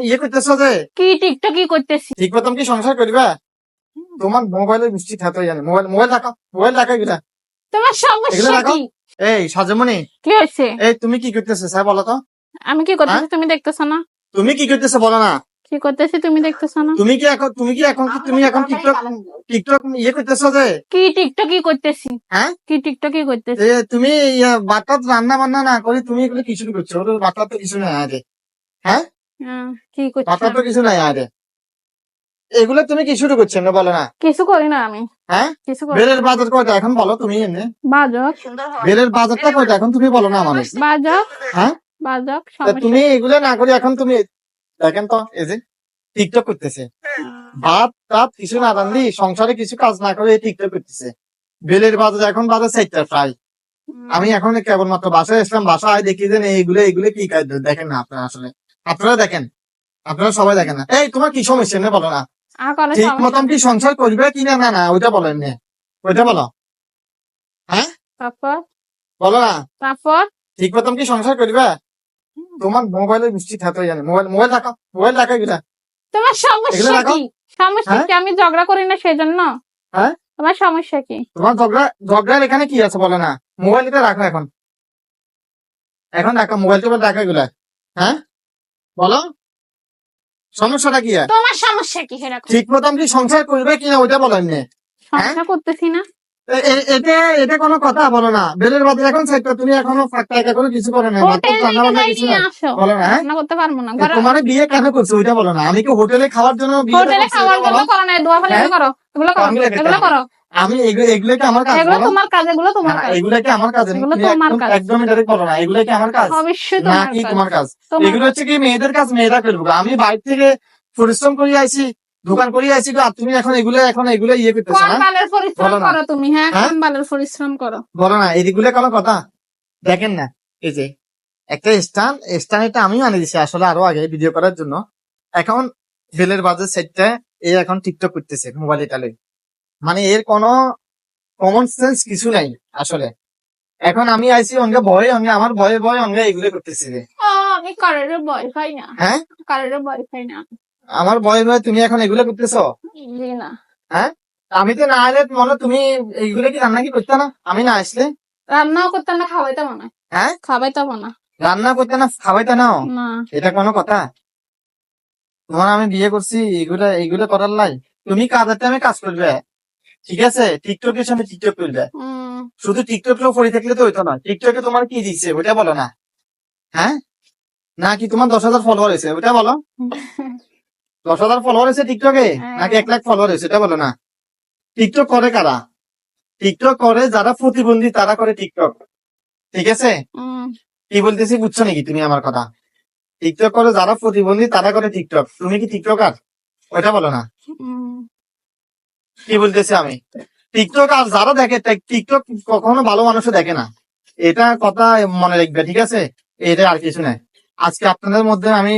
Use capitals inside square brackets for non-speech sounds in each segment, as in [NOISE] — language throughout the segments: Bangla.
ইয়ে করতেছো যে? কি টিকটক কি করতেছি? ঠিক মতন কি সংসার করবা? তোমার মোবাইলের বৃষ্টি থাকতে জানে মোবাইল মোবাইল রাখো। মোবাইল রাখো এগুলা। তোমার সমস্যা কি? এই সাজমনি কি হয়েছে? এই তুমি কি করতেছো? স্যার বলো তো। আমি কি করতেছি? তুমি দেখতেছো না? তুমি কি করতেছো? বলো না। কি করতেছি? তুমি দেখতেছো না? তুমি কি এখন তুমি কি এখন কি তুমি এখন টিকটক টিকটক ইয়ে করতেছো যে? কি টিকটক কি করতেছি? হ্যাঁ? কি টিকটক কি করতেছি তুমি বাচ্চা রান্না বান্না না করে তুমি এগুলো কিছু করছ। ওদের তো কিছু না আরে হ্যাঁ, কি বাচ্চা তো কিছু নাই আরে। এগুলো তুমি কি শুরু করছ না বলো না? কিছু করি না আমি। হ্যাঁ? কিছু করি বেলের বাজার কয়টা এখন বলো তুমি এমনি? বাজক বেলের বাজারটা কয়টা এখন তুমি বলো না মানুষ হ্যাঁ? তুমি এগুলো না করে এখন তুমি দেখেন তো এই যে টিকটক করতেছে। ভাত টাত কিছু না রান্ধি সংসারে কিছু কাজ না করে টিকটক করতেছে। বেলের বাজার এখন বাজার চারটা প্রায়। আমি এখন কেবলমাত্র বাসায় এসলাম বাসায় দেখি যে এইগুলো এগুলো কি কাজ দেখেন না আপনারা আসলে। আপনারা দেখেন আপনারা সবাই দেখেন না। এই তোমার কি সমস্যা? বলো না। ঠিক মতন কি সংসার করবে কি না? না ওইটা বলেন নে ওইটা বলো। তারপর? বলো না। তারপর? ঠিক মতন কি সংসার করবে? তোমার মোবাইলের বৃষ্টি থাকতে জানে মোবাইল মোবাইল রাখো মোবাইল রাখো এগুলা। তোমার সমস্যা কি? সমস্যা হ্যাঁ? কি? আমি ঝগড়া করি না সেই জন্য হ্যাঁ? তোমার সমস্যা কি? তোমার ঝগড়া ঝগড়ার এখানে কি আছে বলো না? মোবাইলটা রাখো এখন। এখন রাখো মোবাইল টোবাইল রাখো এগুলা। হ্যাঁ? বলো। সমস্যাটা কি? তোমার সমস্যা কি ঠিক মতন কি সংসার করবে কিনা ওইটা বলেন নে সমস্যা করতেছি না। এটা এটা কোনো কথা বলো না। বেলের এখন তুমি এখনও ফাঁকটা একা করে কিছু করো না বলো হ্যাঁ? করতে পারব না। তোমার বিয়ে কেন করছ? ওইটা বলো না। আমি কি হোটেলে খাওয়ার জন্য বিয়ে হোটেলে খাবার জন্য করো না দোয়া হ্যাঁ? করো। এগুলো করো এগুলো করো। আমি এগুলো এগুলো কি আমার কাজ? এগুলো তোমার কাজ এগুলো তোমার কাজ। এগুলো কি আমার কাজ? এগুলো তোমার কাজ। একদমই ডাইরেক্ট বলো না। এগুলো কি আমার কাজ? অবশ্যই তোমার কাজ। তোমার কাজ? এগুলো হচ্ছে কি মেয়েদের কাজ মেয়েরা করব আমি বাইরে থেকে পরিশ্রম করে আইছি দোকান করে আইছি আর তুমি এখন এগুলো এখন এগুলো ইয়ে করতেছো কোন না বালের পরিশ্রম করো তুমি হ্যাঁ? হ্যাঁ? বালের পরিশ্রম করো? বলো না এগুলো কোনো কথা? দেখেন না এই যে একটা স্টান স্টান এটা আমি আনে দিছি আসলে আরও আগে ভিডিও করার জন্য। এখন বেলের বাজার সেটটা এ এখন টিকটক করতেছে মোবাইল এটা লই। মানে এর কোনো কমন সেন্স কিছু নাই আসলে। এখন আমি আইছি অঙ্গে ভয়ে অঙ্গে আমার ভয়ে ভয়ে অঙ্গে এগুলো করতেছি রে। আমি কারের ভয় খাই না। হ্যাঁ? কারের ভয় খাই না। আমার ভয়ে ভয়ে তুমি এখন এগুলো করতেছো? জি না। আমি তো না আইলে মনে তুমি এইগুলো কি রান্না কি করতে না? আমি না আসলে। রান্নাও করতে না খাওয়াইতাম না হ্যাঁ? খাওয়াইতাম না রান্না করতে না খাওয়াইতে না? এটা কোনো কথা? তোমার আমি বিয়ে করছি এগুলা এগুলো করার লাই। তুমি কাজের টাইমে কাজ করবে? ঠিক আছে? টিকটকের সামনে টিকটক উম, শুধু টিকটক লোক পড়ে থাকলে তো হইতো না। টিকটকে তোমার কি দিচ্ছে ওটা বলো না। হ্যাঁ? না কি তোমার দশ হাজার ফলোয়ার হয়েছে ওটা বলো। [LAUGHS] দশ হাজার ফলোয়ার হয়েছে টিকটকে হ্যাঁ। নাকি এক লাখ ফলোয়ার হয়েছে এটা বলো না। টিকটক করে কারা? টিকটক করে যারা প্রতিবন্ধী তারা করে টিকটক ঠিক আছে? কি বলতেছি বুঝছ নাকি তুমি আমার কথা? টিকটক করে যারা প্রতিবন্ধী তারা করে টিকটক তুমি কি টিকটকার ওইটা বলো না। কি বলতেছি আমি? টিকটক আর যারা দেখে টিকটক কখনো ভালো মানুষও দেখে না। এটা কথা মনে রাখবে, ঠিক আছে? এটা আর কিছু নাই। আজকে আপনাদের মধ্যে আমি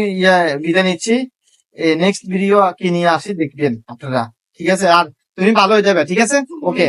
বিদে নিচ্ছি। নেক্সট ভিডিও কি নিয়ে আসি, দেখবেন আপনারা। ঠিক আছে? আর তুমি ভালো হয়ে যাবে, ঠিক আছে? ওকে।